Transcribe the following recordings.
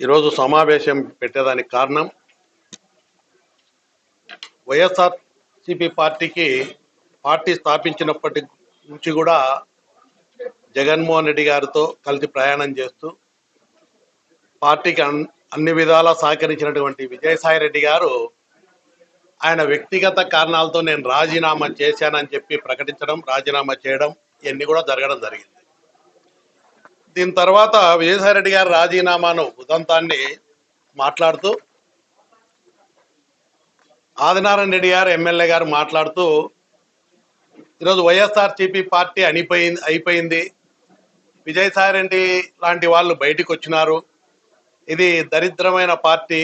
ఈరోజు సమావేశం పెట్టేదానికి కారణం వైఎస్ఆర్సిపి పార్టీకి పార్టీ స్థాపించినప్పటి నుంచి కూడా జగన్మోహన్ రెడ్డి గారితో కలిసి ప్రయాణం చేస్తూ పార్టీకి అన్- అన్ని విధాలా సహకరించినటువంటి విజయసాయి రెడ్డి గారు ఆయన వ్యక్తిగత కారణాలతో నేను రాజీనామా చేశానని చెప్పి ప్రకటించడం రాజీనామా చేయడం ఇవన్నీ కూడా జరగడం జరిగింది. దీని తర్వాత విజయసాయి రెడ్డి గారి రాజీనామాను ఉదంతాన్ని మాట్లాడుతూ ఆదినారాయణ రెడ్డి గారు ఎమ్మెల్యే గారు మాట్లాడుతూ ఈరోజు వైఎస్ఆర్సీపీ పార్టీ అనిపోయింది అయిపోయింది. విజయసాయి రెడ్డి లాంటి వాళ్ళు బయటికి వచ్చినారు ఇది దరిద్రమైన పార్టీ.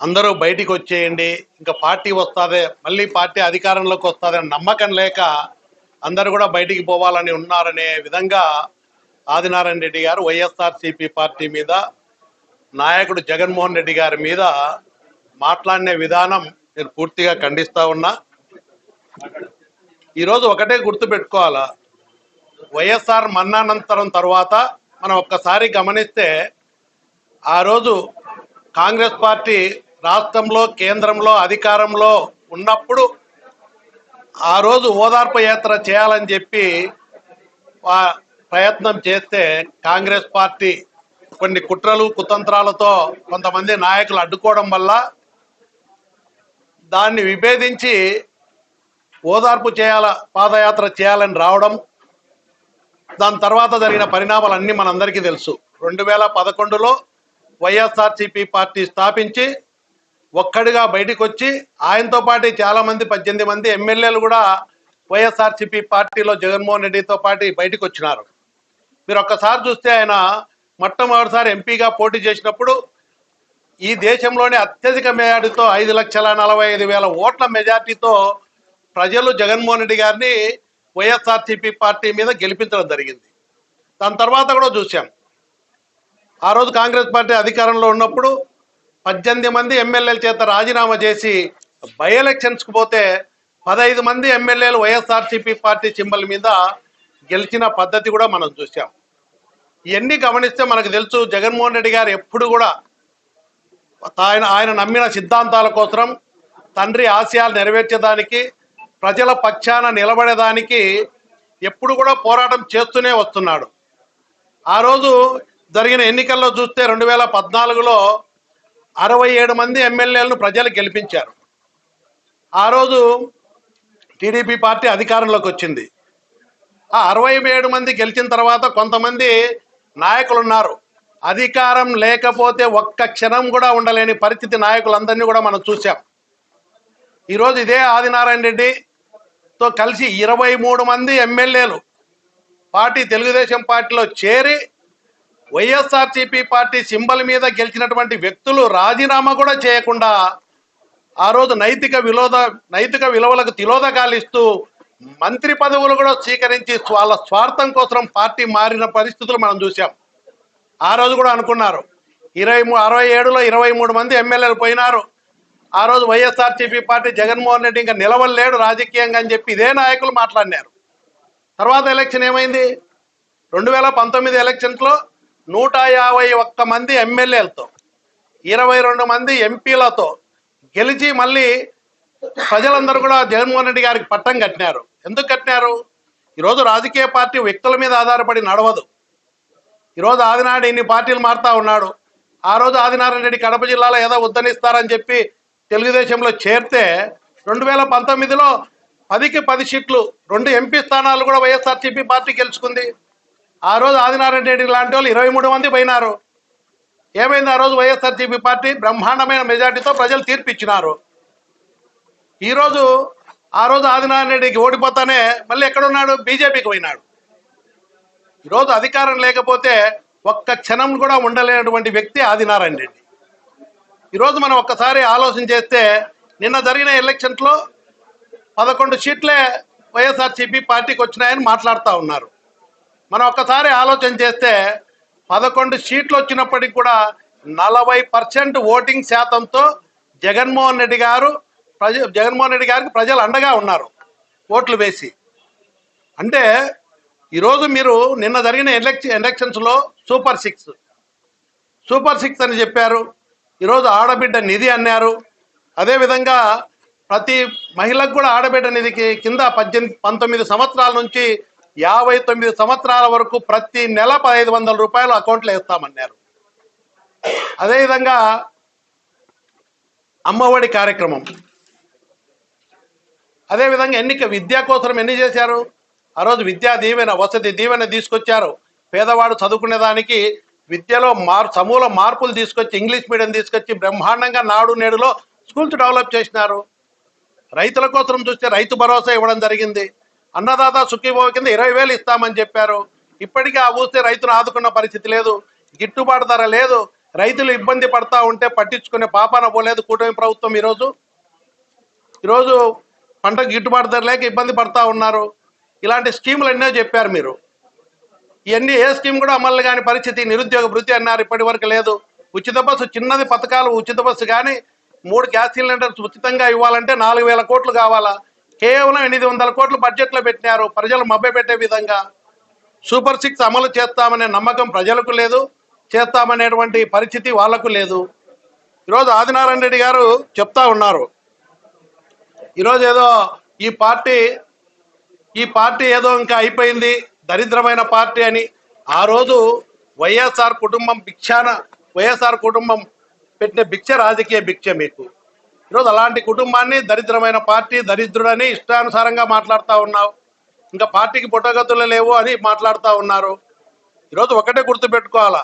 అందరూ బయటికి వచ్చేయండి ఇంకా పార్టీ వస్తుంది మళ్ళీ పార్టీ అధికారంలోకి వస్తుందని నమ్మకం లేక అందరూ కూడా బయటికి పోవాలని ఉన్నారనే విధంగా ఆదినారాయణ రెడ్డి గారు వైఎస్ఆర్సీపీ పార్టీ మీద నాయకుడు జగన్మోహన్ రెడ్డి గారి మీద మాట్లాడిన విధానం నేను పూర్తిగా ఖండిస్తా ఉన్నా. ఈరోజు ఒకటే గుర్తు పెట్టుకోవాలా. వైఎస్ఆర్ మన్నానంతరం తర్వాత మనం ఒక్కసారి గమనిస్తే ఆ రోజు కాంగ్రెస్ పార్టీ రాష్ట్రంలో కేంద్రంలో అధికారంలో ఉన్నప్పుడు ఆ రోజు ఓదార్పు యాత్ర చేయాలని చెప్పి ప్రయత్నం చేస్తే కాంగ్రెస్ పార్టీ కొన్ని కుట్రలు కుతంత్రాలతో కొంతమంది నాయకులు అడ్డుకోవడం వల్ల దాన్ని విభేదించి ఓదార్పు చేయాల పాదయాత్ర చేయాలని రావడం దాని తర్వాత జరిగిన పరిణామాలు అన్నీ మనందరికీ తెలుసు. రెండు వేల పదకొండులో వైఎస్ఆర్సిపి పార్టీ స్థాపించి ఒక్కడిగా బయటకు వచ్చి ఆయనతో పాటు చాలామంది పద్దెనిమిది మంది ఎమ్మెల్యేలు కూడా వైఎస్ఆర్సిపి పార్టీలో జగన్మోహన్ రెడ్డితో పాటు బయటకు వచ్చినారు మీరు ఒక్కసారి చూస్తే ఆయన మొట్టమొదటిసారి ఎంపీగా పోటీ చేసినప్పుడు ఈ దేశంలోనే అత్యధిక మెజార్టీతో ఐదు లక్షల నలభై ఐదు వేల ఓట్ల మెజార్టీతో ప్రజలు జగన్మోహన్ రెడ్డి గారిని వైఎస్ఆర్సీపీ పార్టీ మీద గెలిపించడం జరిగింది. దాని తర్వాత కూడా చూసాం ఆ రోజు కాంగ్రెస్ పార్టీ అధికారంలో ఉన్నప్పుడు పద్దెనిమిది మంది ఎమ్మెల్యేల చేత రాజీనామా చేసి బై ఎలక్షన్స్కి పోతే పదహైదు మంది ఎమ్మెల్యేలు వైఎస్ఆర్సీపీ పార్టీ సింబల్ మీద గెలిచిన పద్ధతి కూడా మనం చూసాం ఇవన్నీ గమనిస్తే మనకు తెలుసు జగన్మోహన్ రెడ్డి గారు ఎప్పుడు కూడా ఆయన ఆయన నమ్మిన సిద్ధాంతాల కోసం తండ్రి ఆశయాలు నెరవేర్చేదానికి ప్రజల పక్షాన నిలబడేదానికి ఎప్పుడు కూడా పోరాటం చేస్తూనే వస్తున్నాడు. ఆ రోజు జరిగిన ఎన్నికల్లో చూస్తే రెండు వేల పద్నాలుగులో అరవై ఏడు మంది ఎమ్మెల్యేలను ప్రజలు గెలిపించారు. ఆ రోజు టీడీపీ పార్టీ అధికారంలోకి వచ్చింది. ఆ అరవై ఏడు మంది గెలిచిన తర్వాత కొంతమంది నాయకులు ఉన్నారు అధికారం లేకపోతే ఒక్క క్షణం కూడా ఉండలేని పరిస్థితి నాయకులందరినీ కూడా మనం చూసాం ఈరోజు ఇదే ఆదినారాయణ రెడ్డితో కలిసి ఇరవై మూడు మంది ఎమ్మెల్యేలు పార్టీ తెలుగుదేశం పార్టీలో చేరి వైఎస్ఆర్సీపీ పార్టీ సింబల్ మీద గెలిచినటువంటి వ్యక్తులు రాజీనామా కూడా చేయకుండా ఆ రోజు నైతిక విలోద నైతిక విలువలకు తిలోదకాలు ఇస్తూ మంత్రి పదవులు కూడా స్వీకరించి వాళ్ళ స్వార్థం కోసం పార్టీ మారిన పరిస్థితులు మనం చూసాం ఆ రోజు కూడా అనుకున్నారు. ఇరవై మూ అరవై ఏడులో ఇరవై మూడు మంది ఎమ్మెల్యేలు పోయినారు. ఆ రోజు వైఎస్ఆర్సీపీ పార్టీ జగన్మోహన్ రెడ్డి ఇంకా నిలవలేడు రాజకీయంగా అని చెప్పి ఇదే నాయకులు మాట్లాడినారు. తర్వాత ఎలక్షన్ ఏమైంది? రెండు వేల పంతొమ్మిది ఎలక్షన్స్లో నూట యాభై ఒక్క మంది ఎమ్మెల్యేలతో ఇరవై రెండు మంది ఎంపీలతో గెలిచి మళ్ళీ ప్రజలందరూ కూడా జగన్మోహన్ రెడ్డి గారికి పట్టం కట్టినారు. ఎందుకు కట్టినారు? ఈరోజు రాజకీయ పార్టీ వ్యక్తుల మీద ఆధారపడి నడవదు. ఈరోజు ఆదినాడు ఇన్ని పార్టీలు మారుతా ఉన్నాడు. ఆ రోజు ఆదినారాయణ రెడ్డి కడప జిల్లాలో ఏదో ఉద్ధరిస్తారని చెప్పి తెలుగుదేశంలో చేరితే రెండు వేల పంతొమ్మిదిలో పదికి పది సీట్లు రెండు ఎంపీ స్థానాలు కూడా వైఎస్ఆర్సీపీ పార్టీ గెలుచుకుంది. ఆ రోజు ఆదినారాయణ రెడ్డి లాంటి వాళ్ళు ఇరవై మూడు మంది పోయినారు. ఏమైంది? ఆ రోజు వైఎస్ఆర్సీపీ పార్టీ బ్రహ్మాండమైన మెజార్టీతో ప్రజలు తీర్పు ఇచ్చినారు ఈరోజు ఆ రోజు ఆదినారాయణ రెడ్డికి ఓడిపోతానే మళ్ళీ ఎక్కడున్నాడు? బీజేపీకి పోయినాడు. ఈరోజు అధికారం లేకపోతే ఒక్క క్షణం కూడా ఉండలేనటువంటి వ్యక్తి ఆదినారాయణ రెడ్డి. ఈరోజు మనం ఒక్కసారి ఆలోచన చేస్తే నిన్న జరిగిన ఎలక్షన్స్లో పదకొండు సీట్లే వైఎస్ఆర్సీపీ పార్టీకి వచ్చినాయని మాట్లాడుతూ ఉన్నారు. మనం ఒక్కసారి ఆలోచన చేస్తే పదకొండు సీట్లు వచ్చినప్పటికి కూడా నలభై పర్సెంట్ ఓటింగ్ శాతంతో జగన్మోహన్ రెడ్డి గారు ప్రజ జగన్మోహన్ రెడ్డి గారికి ప్రజలు అండగా ఉన్నారు. ఓట్లు వేసి. అంటే ఈరోజు మీరు నిన్న జరిగిన ఎలక్షన్ ఎలక్షన్స్లో సూపర్ సిక్స్. సూపర్ సిక్స్ అని చెప్పారు. ఈరోజు ఆడబిడ్డ నిధి అన్నారు. అదేవిధంగా ప్రతి మహిళకు కూడా ఆడబిడ్డ నిధికి కింద పద్దెనిమిది పంతొమ్మిది సంవత్సరాల నుంచి యాభై తొమ్మిది సంవత్సరాల వరకు ప్రతి నెల పదహైదు వందల రూపాయలు అకౌంట్లో వేస్తామన్నారు. అదేవిధంగా అమ్మఒడి కార్యక్రమం. అదేవిధంగా ఎన్నిక విద్యా కోసం ఎన్ని చేశారు? ఆ రోజు విద్యా దీవెన వసతి దీవెన తీసుకొచ్చారు. పేదవాడు చదువుకునే దానికి విద్యలో మార్ సమూల మార్పులు తీసుకొచ్చి ఇంగ్లీష్ మీడియం తీసుకొచ్చి బ్రహ్మాండంగా నాడు నేడులో స్కూల్స్ డెవలప్ చేసినారు. రైతుల కోసం చూస్తే రైతు భరోసా ఇవ్వడం జరిగింది. అన్నదాత సుఖీభవ కింద ఇరవై వేలు ఇస్తామని చెప్పారు. ఇప్పటికీ ఆ ఊస్తే రైతును ఆదుకున్న పరిస్థితి లేదు. గిట్టుబాటు ధర లేదు. రైతులు ఇబ్బంది పడతా ఉంటే పట్టించుకునే పాపాన పోలేదు కూటమి ప్రభుత్వం ఈరోజు. ఈరోజు పంటకు గిట్టుబాటు ధర లేక ఇబ్బంది పడతా ఉన్నారు. ఇలాంటి స్కీములు ఎన్నో చెప్పారు మీరు. ఇవన్నీ ఏ స్కీమ్ కూడా అమలు కాని పరిస్థితి నిరుద్యోగ భృతి అన్నారు ఇప్పటి వరకు లేదు. ఉచిత బస్సు చిన్నది పథకాలు ఉచిత బస్సు కానీ మూడు గ్యాస్ సిలిండర్స్ ఉచితంగా ఇవ్వాలంటే నాలుగు వేల కోట్లు కావాలా? కేవలం ఎనిమిది వందల కోట్లు బడ్జెట్లో పెట్టినారు. ప్రజలు మభ్య పెట్టే విధంగా సూపర్ సిక్స్ అమలు చేస్తామనే నమ్మకం ప్రజలకు లేదు. చేస్తామనేటువంటి పరిస్థితి వాళ్ళకు లేదు. ఈరోజు ఆదినారాయణ రెడ్డి గారు చెప్తా ఉన్నారు. ఈరోజు ఏదో ఈ పార్టీ ఈ పార్టీ ఏదో ఇంకా అయిపోయింది దరిద్రమైన పార్టీ అని. ఆ రోజు వైఎస్ఆర్ కుటుంబం భిక్షాన వైఎస్ఆర్ కుటుంబం పెట్టిన భిక్ష రాజకీయ భిక్ష మీకు. ఈరోజు అలాంటి కుటుంబాన్ని దరిద్రమైన పార్టీ దరిద్రుడని ఇష్టానుసారంగా మాట్లాడుతూ ఉన్నావు. ఇంకా పార్టీకి పుట్టగతులు లేవు అని మాట్లాడుతూ ఉన్నారు. ఈరోజు ఒకటే గుర్తుపెట్టుకోవాలా.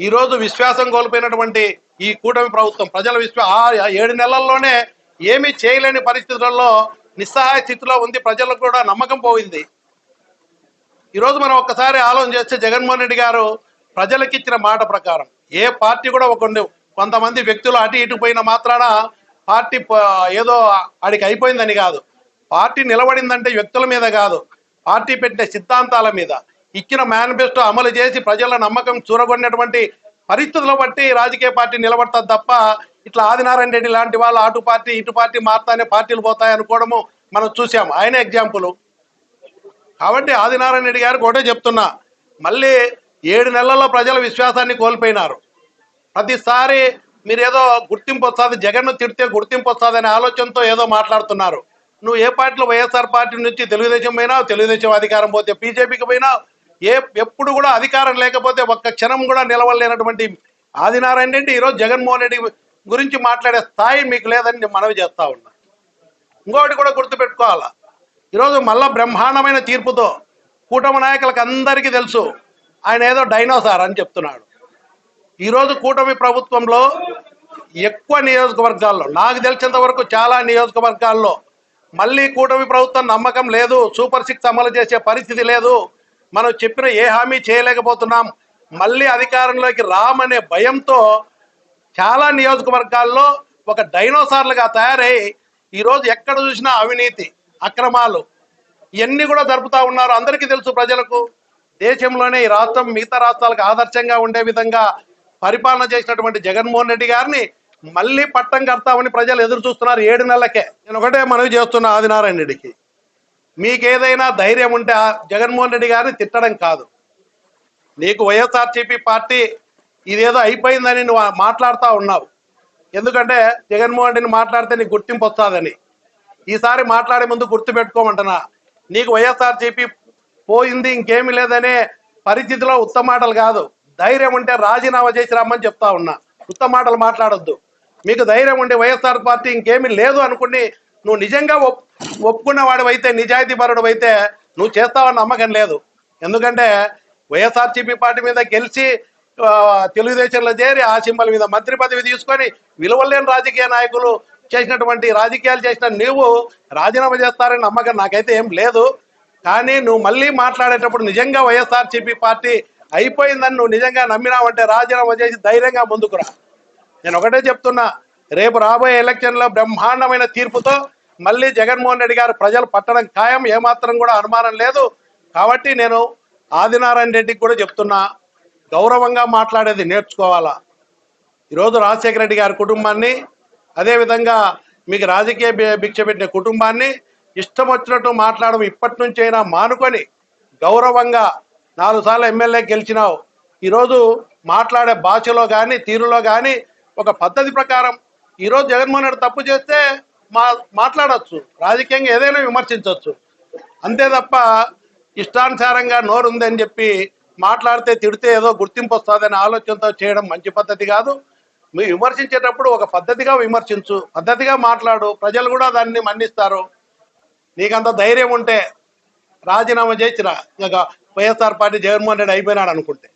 ఈరోజు విశ్వాసం కోల్పోయినటువంటి ఈ కూటమి ప్రభుత్వం ప్రజల విశ్వా ఆ ఏడు నెలల్లోనే ఏమీ చేయలేని పరిస్థితులలో నిస్సహాయ స్థితిలో ఉంది. ప్రజలకు కూడా నమ్మకం పోయింది. ఈరోజు మనం ఒక్కసారి ఆలోచన చేస్తే జగన్మోహన్ రెడ్డి గారు ప్రజలకు ఇచ్చిన మాట ప్రకారం ఏ పార్టీ కూడా ఒక కొంతమంది వ్యక్తులు అటు ఇటు పోయిన మాత్రాన పార్టీ ఏదో ఆడికి అయిపోయిందని కాదు. పార్టీ నిలబడిందంటే వ్యక్తుల మీద కాదు. పార్టీ పెట్టిన సిద్ధాంతాల మీద. ఇచ్చిన మేనిఫెస్టో అమలు చేసి ప్రజల నమ్మకం చూరగొన్నటువంటి పరిస్థితుల బట్టి రాజకీయ పార్టీ నిలబడతారు తప్ప ఇట్లా ఆదినారాయణ రెడ్డి లాంటి వాళ్ళు అటు పార్టీ ఇటు పార్టీ మారుతానే పార్టీలు పోతాయి అనుకోవడము మనం చూసాం ఆయన ఎగ్జాంపుల్. కాబట్టి ఆదినారాయణ రెడ్డి గారికి ఒకటే చెప్తున్నా. మళ్ళీ ఏడు నెలల్లో ప్రజల విశ్వాసాన్ని కోల్పోయినారు. ప్రతిసారి మీరు ఏదో గుర్తింపు వస్తుంది జగన్ను తిడితే గుర్తింపు వస్తుంది అనే ఆలోచనతో ఏదో మాట్లాడుతున్నారు. నువ్వు ఏ పార్టీలో వైఎస్ఆర్ పార్టీ నుంచి తెలుగుదేశం పోయినావు తెలుగుదేశం అధికారం పోతే బీజేపీకి పోయినావు ఏ ఎప్పుడు కూడా అధికారం లేకపోతే ఒక్క క్షణం కూడా నిలవలేనటువంటి ఆదినారాయణ రెడ్డి ఈరోజు జగన్మోహన్ రెడ్డి గురించి మాట్లాడే స్థాయి మీకు లేదని నేను మనవి చేస్తా ఉన్నా. ఇంకొకటి కూడా గుర్తుపెట్టుకోవాలా. ఈరోజు మళ్ళా బ్రహ్మాండమైన తీర్పుతో కూటమి నాయకులకు అందరికీ తెలుసు ఆయన ఏదో డైనోసార్ అని చెప్తున్నాడు. ఈరోజు కూటమి ప్రభుత్వంలో ఎక్కువ నియోజకవర్గాల్లో నాకు తెలిసినంత వరకు చాలా నియోజకవర్గాల్లో మళ్ళీ కూటమి ప్రభుత్వం నమ్మకం లేదు సూపర్ సిక్స్ అమలు చేసే పరిస్థితి లేదు మనం చెప్పిన ఏ హామీ చేయలేకపోతున్నాం. మళ్ళీ అధికారంలోకి రామనే భయంతో చాలా నియోజకవర్గాల్లో ఒక డైనోసార్లుగా తయారై ఈరోజు ఎక్కడ చూసినా అవినీతి అక్రమాలు ఇవన్నీ కూడా జరుపుతా ఉన్నారు. అందరికీ తెలుసు ప్రజలకు. దేశంలోనే ఈ రాష్ట్రం మిగతా రాష్ట్రాలకు ఆదర్శంగా ఉండే విధంగా పరిపాలన చేసినటువంటి జగన్మోహన్ రెడ్డి గారిని మళ్ళీ పట్టం కడతామని ప్రజలు ఎదురు చూస్తున్నారు ఏడు నెలలకే. నేను ఒకటే మనవి చేస్తున్నా ఆదినారాయణ రెడ్డికి. మీకేదైనా ధైర్యం ఉంటే ఆ జగన్మోహన్ రెడ్డి గారిని తిట్టడం కాదు. నీకు వైఎస్ఆర్సీపీ పార్టీ ఇదేదో అయిపోయిందని నువ్వు మాట్లాడుతూ ఉన్నావు. ఎందుకంటే జగన్మోహన్ రెడ్డిని మాట్లాడితే నీకు గుర్తింపు వస్తుందని. ఈసారి మాట్లాడే ముందు గుర్తుపెట్టుకోమంటున్నా నీకు వైఎస్ఆర్సీపీ పోయింది ఇంకేమీ లేదనే పరిస్థితిలో ఉత్తమ మాటలు కాదు. ధైర్యం ఉంటే రాజీనామా చేసి రమ్మని చెప్తా ఉన్నా. ఉత్తమ మాటలు మాట్లాడొద్దు. మీకు ధైర్యం ఉంటే వైఎస్ఆర్ పార్టీ ఇంకేమీ లేదు అనుకుని నువ్వు నిజంగా ఒప్ వాడు అయితే నిజాయితీ పరుడు అయితే నువ్వు చేస్తావని నమ్మకం లేదు. ఎందుకంటే వైఎస్ఆర్సీపీ పార్టీ మీద గెలిచి తెలుగుదేశంలో చేరి ఆ సింబల్ మీద మంత్రి పదవి తీసుకొని విలువలేని రాజకీయ నాయకులు చేసినటువంటి రాజకీయాలు చేసిన నువ్వు రాజీనామా చేస్తారని నమ్మకం నాకైతే ఏం లేదు. కానీ నువ్వు మళ్ళీ మాట్లాడేటప్పుడు నిజంగా వైఎస్ఆర్సీపీ పార్టీ అయిపోయిందని నువ్వు నిజంగా నమ్మినావంటే రాజీనామా చేసి ధైర్యంగా ముందుకురా నేను ఒకటే చెప్తున్నా రేపు రాబోయే ఎలక్షన్లో బ్రహ్మాండమైన తీర్పుతో మళ్ళీ జగన్మోహన్ రెడ్డి గారు ప్రజలు పట్టడం ఖాయం ఏమాత్రం కూడా అనుమానం లేదు. కాబట్టి నేను ఆదినారాయణ రెడ్డికి కూడా చెప్తున్నా గౌరవంగా మాట్లాడేది నేర్చుకోవాలా? ఈరోజు రాజశేఖర రెడ్డి గారి కుటుంబాన్ని అదేవిధంగా మీకు రాజకీయ భిక్ష పెట్టిన కుటుంబాన్ని ఇష్టం వచ్చినట్టు మాట్లాడడం ఇప్పటి నుంచైనా మానుకొని గౌరవంగా నాలుగు సార్లు ఎమ్మెల్యే గెలిచినావు. ఈరోజు మాట్లాడే భాషలో కానీ తీరులో కానీ ఒక పద్ధతి ప్రకారం ఈరోజు జగన్మోహన్ రెడ్డి తప్పు చేస్తే మా మాట్లాడొచ్చు. రాజకీయంగా ఏదైనా విమర్శించవచ్చు అంతే తప్ప ఇష్టానుసారంగా నోరు ఉందని చెప్పి మాట్లాడితే తిడితే ఏదో గుర్తింపు వస్తుందనే ఆలోచనతో చేయడం మంచి పద్ధతి కాదు. మీరు విమర్శించేటప్పుడు ఒక పద్ధతిగా విమర్శించు. పద్ధతిగా మాట్లాడు. ప్రజలు కూడా దాన్ని మన్నిస్తారు. నీకంత ధైర్యం ఉంటే రాజీనామా చేసిరా. ఇక వైఎస్ఆర్ పార్టీ జగన్మోహన్ రెడ్డి అయిపోయినాడు అనుకుంటే